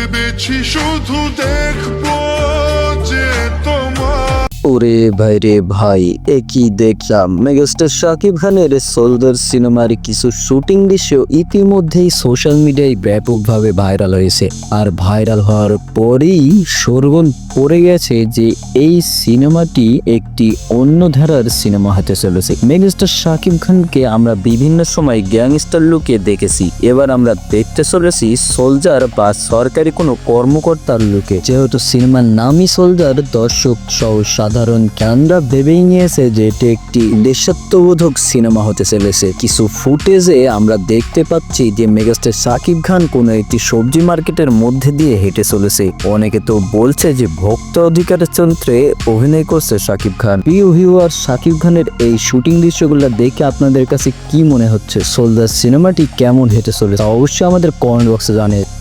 ভেবেছি শুধু দেখব ওরে ভাই রে ভাই, এ কি দেখলাম? মেগাস্টার শাকিব খানের সোলদার সিনেমার কিছু শুটিং দৃশ্য ইতিমধ্যেই সোশ্যাল মিডিয়ায় ব্যাপকভাবে ভাইরাল হয়েছে। আর ভাইরাল হওয়ার পরেই সরগন পড়ে গেছে যে এই সিনেমাটি একটি অন্য ধারার সিনেমা হতে চলেছে। মেগাস্টার শাকিব খানকে আমরা বিভিন্ন সময় গ্যাংস্টার লুকে দেখেছি। এবার আমরা দেখতে চলেছি সোলজার বা সরকারি কোনো কর্মকর্তার লুকে। যেহেতু সিনেমার নামই সোলজার, দর্শক সহ সাধারণ ক্যানরা ভেবেই নিয়েছে যে এটি একটি দেশাত্মবোধক সিনেমা হতে চলেছে। কিছু ফুটেজে আমরা দেখতে পাচ্ছি যে মেগাস্টার শাকিব খান কোনো একটি সবজি মার্কেটের মধ্যে দিয়ে হেঁটে চলেছে। অনেকে তো বলছে যে ভক্ত অধিকারের চন্ত্রে অভিনয় করছে শাকিব খান। প্রিয় ভিউয়ার শাকিব খানের এই শুটিং দৃশ্যগুলো দেখে আপনাদের কাছে কি মনে হচ্ছে? সোলদার সিনেমাটি কেমন হেঁটে চলেছে? অবশ্যই আমাদের কমেন্ট বক্সে জানিয়ে